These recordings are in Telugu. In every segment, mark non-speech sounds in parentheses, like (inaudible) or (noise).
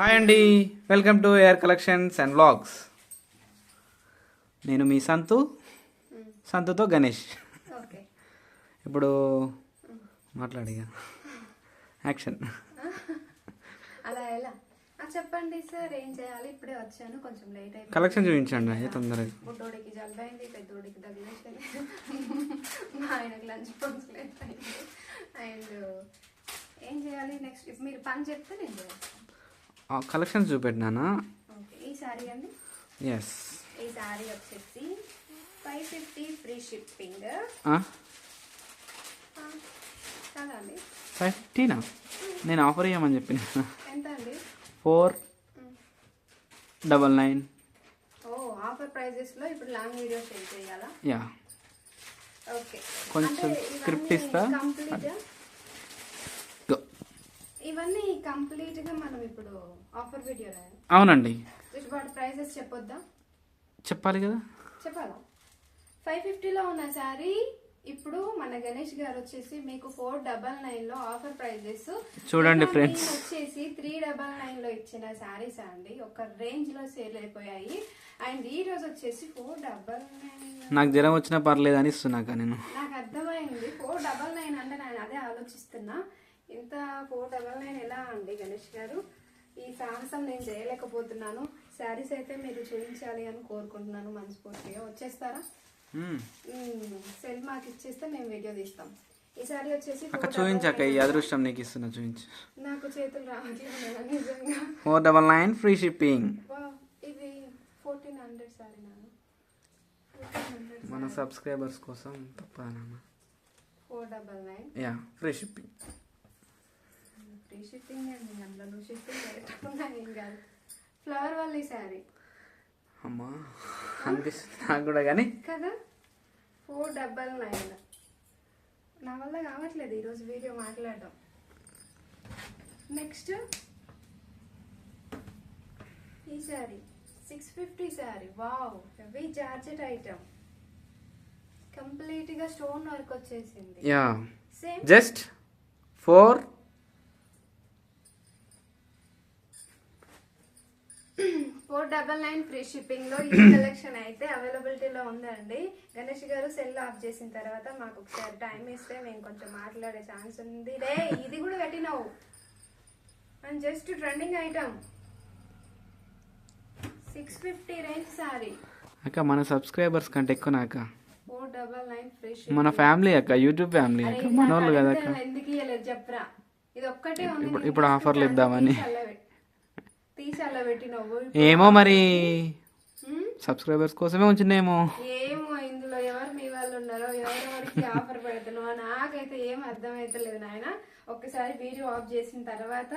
హాయ్ అండి. Welcome to air collections and vlogs. నేను మీ సంతు. సంతుతో గణేష్. ఓకే. ఇప్పుడు మాట్లాడిగా యాక్షన్. అలా ఎలా? చెప్పండి సార్ ఏం చేయాలి? ఇప్పుడే వచ్చాను కొంచెం లేట్ అయిపోయింది. కలెక్షన్ చూపించండి అయ్యే తొందరగా. బుడ్డోడికి జలుబైంది పెద్దోడికి తగిలేసరి మా ఆయనకి లంచ్ బాక్స్ లేట్ అయింది. అండ్ ఏం చేయాలి? నెక్స్ట్ మీరు పని చెప్తే నేను చేస్తాను. కలెక్షన్ చూపెట్టినానా? ఓకే ఈ సారీ అండి? ఎస్ ఈ సారీ వచ్చేసి ఫైవ్ ఫిఫ్టీ ఫ్రీ షిప్పింగ్. ఫిఫ్టీనా? నేను ఆఫర్ ఇవ్వమని చెప్పిన. ఎంత అండి? Four double nine. ఓ ఆఫర్ ప్రైజెస్లో ఇప్పుడు లాంగ్ వీడియో షేర్ చేయాలా? యా. ఓకే. కొంచెం ఇవన్నీ ఇస్తా? ఇవన్నీ కంప్లీట్గా మనం ఇప్పుడు ఆఫర్ వీడియో అవునండి. వాటి ప్రైసెస్ చెప్పొద్దా? చెప్పాలి కదా. చెప్పాలా? ఫైవ్ ఫిఫ్టీలో ఉన్న శారీ ఇప్పుడు మన గణేష్ గారు వచ్చేసి మీకు ఫోర్ డబల్ నైన్లో ఆఫర్ ప్రైజెస్. చూడండి friends. వచ్చేసి త్రీ డబల్ నైన్లో ఇచ్చిన శారీస్ అండి. ఒక రేంజ్లో సేల్ అయిపోయాయి. అండ్ ఈ రోజు వచ్చేసి ఫోర్ డబల్ నైన్ నాకు జ్వరం వచ్చినా పర్లేదు అని ఇస్తున్నాక నేను. నాకు అర్థమైంది. ఫోర్ డబల్ నైన్ అంటే నేను అదే ఆలోచిస్తున్నా. ఇంత ఫోర్ డబల్ నైన్ ఎలా అండి గణేష్ గారు? ఈ సాహసం నేను చేయలేకపోతున్నాను. శారీస్ అయితే మీరు చూపించాలి అని కోరుకుంటున్నాను మనస్ఫూర్తిగా. వచ్చేస్తారా. సెల్ మాకు ఇచ్చేస్తే మేము వీడియో తీస్తాం. ఈ సారీ వచ్చేసి అక్క 499 చూపించాక ఈ అదృష్టం నీకు ఇస్తున్నా చూపించు. నాకు చేతులు రావట్లేదు నిజంగా. Four double nine free shipping. ఇది ఫోర్టీన్ హండ్రెడ్ సారీ నాన్న. మన సబ్స్క్రైబర్స్ కోసం తప్పదన్న four double nine. Yeah free shipping. Free shipping అండి అందులో నువ్వు షిప్పింగ్ పెట్టుకున్నా ఏం కాదు. ఫ్లవర్ వాళ్ళ శారీ. అమ్మా అనిపిస్తుంది నాకు కూడా కానీ. కదా? Four double nine. నా వల్ల కావట్లేదు ఈరోజు వీడియో మాట్లాడడం. నెక్స్ట్. ఈ saree six fifty saree. Wow heavy georgette item. కంప్లీట్గా స్టోన్ వర్క్ వచ్చేసింది. Yeah. Same just four four double nine free షిప్పింగ్లో ఈ (coughs) కలెక్షన్ అయితే అవైలబిలిటీలో ఉందండి. గణేష్ గారు సెల్ ఆఫ్ చేసిన తర్వాత మాకు ఒకసారి టైం ఇస్తే మేము కొంచెం మాట్లాడే ఛాన్స్ ఉంది. రే ఇది కూడా పెట్టినావు. And just trending item six fifty range saree అక్క మన సబ్స్క్రైబర్స్ కంటే ఎక్కువ నాక ఫోర్ డబల్ నైన్ ఫ్రీ మన ఫ్యామిలీ అక్క యూట్యూబ్ ఫ్యామిలీ అక్క. మన వాళ్ళు కదా అక్క. ఎందుకు ఇవ్వలేదు చెప్పరా? ఇది ఒక్కటే ఇప్పుడు- ఆఫర్లు ఇద్దామని. తీసి అల్ల పెట్టినావు. ఏమో మరి? సబ్స్క్రైబర్స్ కోసమే ఉంచిందేమో ఏమో ఇందులో ఎవరు మీ వాళ్ళు ఉన్నారో ఎవరెవరికి ఆఫర్ పెడుతున్నావో నాకైతే ఏం అర్థమైతలేదు నాయన. ఒక్కసారి వీడియో ఆఫ్ చేసిన తర్వాత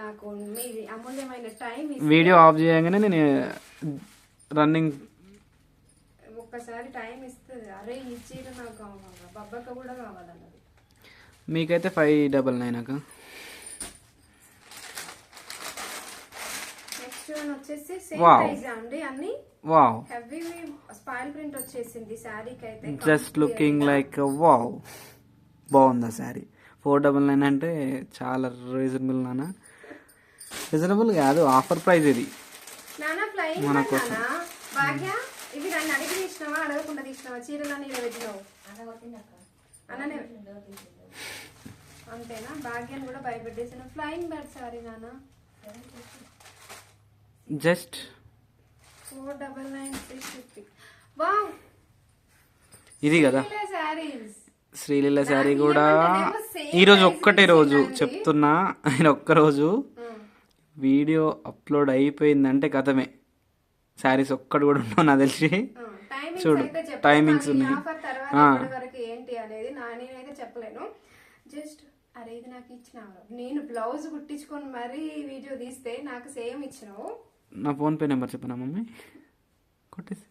నాకు మీది అమూల్యమైన టైం వీడియో ఆఫ్ చేయగానే నేను రన్నింగ్ ఒక్కసారి టైం ఇస్తుంది. అరే ఈ చీర నాకు కావాలి బబ్బక్క కూడా కావాలన్నది. మీకైతే ఫైవ్ డబల్ నైన్ అక్క నెక్స్ట్ వన్ వచ్చేసి సేమ్ Wow. ప్రైస్ అండి. అన్ని వావ్ హెవీ స్పాయిల్ ప్రింట్ వచ్చేసింది. శారీకి అయితే జస్ట్ లుకింగ్ లైక్ వావ్ బాగుంది శారీ ఫోర్ డబల్ నైన్ అంటే చాలా రీజనబుల్ నాన్న. రీజనబుల్ కాదు ఆఫర్ ప్రైస్ ఇది. మన నానా కోసం. ఇవి నన్ను అడిగి తీసినావా అడగకుండా తీసినావా? చీరలన్నీ ఇలా పెట్టినావు. అన్ననే అంతేనా? భాగ్యాన్ని కూడా భయపెట్టేసాను ఫ్లయింగ్ బర్డ్ సారీ నాన్న. జస్ట్ ఇది కదా. శ్రీలీల శారీ కూడా ఏమంటారేమో same ఈ రోజు price ఒక్కటే రోజు. చెప్తున్నా. ఆయన ఒక్క రోజు వీడియో అప్లోడ్ అయిపోయిందంటే కథమే. శారీస్ ఒక్కటి కూడా ఉండవు నాకు తెలిసి. చూడు, timings ఉన్నాయి. ఏంటి అనేది నేనైతే చెప్పలేను. జస్ట్ అరే ఇది నాకు ఇచ్చినావు. నేను బ్లౌజ్ కుట్టించుకొని మరీ వీడియో తీస్తే నాకు సేమ్ ఇచ్చినావు. నా ఫోన్పే నెంబర్ చెప్పనా మమ్మీ? కొట్టేసి.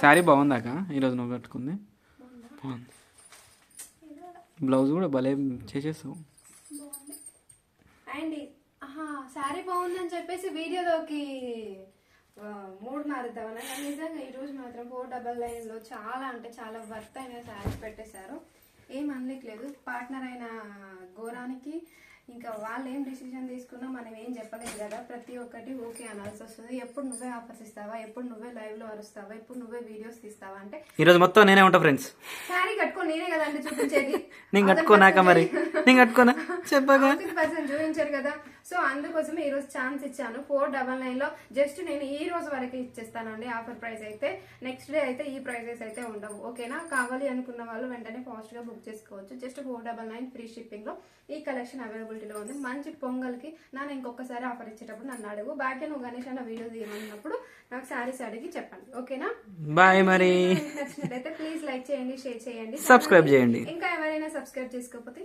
శారీ బాగుందాక? ఈరోజు నువ్వు కట్టుకుంది? బాగుంది. బ్లౌజ్ కూడా భలే బాగుంది అండ్ శారీ బాగుందని చెప్పేసి వీడియోలోకి ఆ, మూడు మారుతామని కానీ నిజంగా ఈ రోజు మాత్రం ఫోర్ డబల్ నైన్లో చాలా అంటే చాలా వర్త్ అయిన శారీస్ పెట్టేశారు. ఏం అనలేదు పార్ట్నర్ అయిన ఘోరానికి ఇంకా వాళ్ళు ఏం డిసిజన్ తీసుకున్నా మనం ఏం చెప్పలేదు కదా ప్రతి ఒక్కటి ఓకే అనాల్సి వస్తుంది. ఎప్పుడు నువ్వే ఆఫర్స్ ఇస్తావా? ఎప్పుడు నువ్వే లైవ్లో అరుస్తావా? ఎప్పుడు నువ్వే వీడియోస్ తీస్తావా? అంటే ఈరోజు మొత్తం నేనే ఉంటా ఫ్రెండ్స్ శారీ కట్టుకొని నేనే కదండి చూపించేది. (laughs) నేను కట్టుకోనాక మరి. నేను కట్టుకోనా? చెప్పగా. పర్సెంట్ చూపించారు కదా. సో అందుకోసమే ఈ రోజు ఛాన్స్ ఇచ్చాను. ఫోర్ డబల్ నైన్లో జస్ట్ నేను ఈ రోజు వరకు ఇచ్చేస్తానండి ఆఫర్ ప్రైస్ అయితే. నెక్స్ట్ డే అయితే ఈ ప్రైజెస్ అయితే ఉండవు. ఓకేనా కావాలి అనుకున్న వాళ్ళు వెంటనే ఫాస్ట్గా బుక్ చేసుకోవచ్చు. Just four double nine free షిప్పింగ్లో ఈ కలెక్షన్ అవైలబిలిటీలో ఉంది. మంచి పొంగల్కి నన్ను ఇంకొకసారి ఆఫర్ ఇచ్చేటప్పుడు నన్ను అడుగు. బ్యాక్ నువ్వు గణేష్ అన్న వీడియో తీయమన్నప్పుడు నాకు శారీస్ అడిగి చెప్పండి. ఓకేనా బాయ్ మరి. నచ్చినట్టయితే ప్లీజ్ లైక్ చేయండి షేర్ చేయండి. సబ్స్క్రైబ్ చేయండి. ఇంకా ఎవరైనా సబ్స్క్రైబ్ చేసుకోకపోతే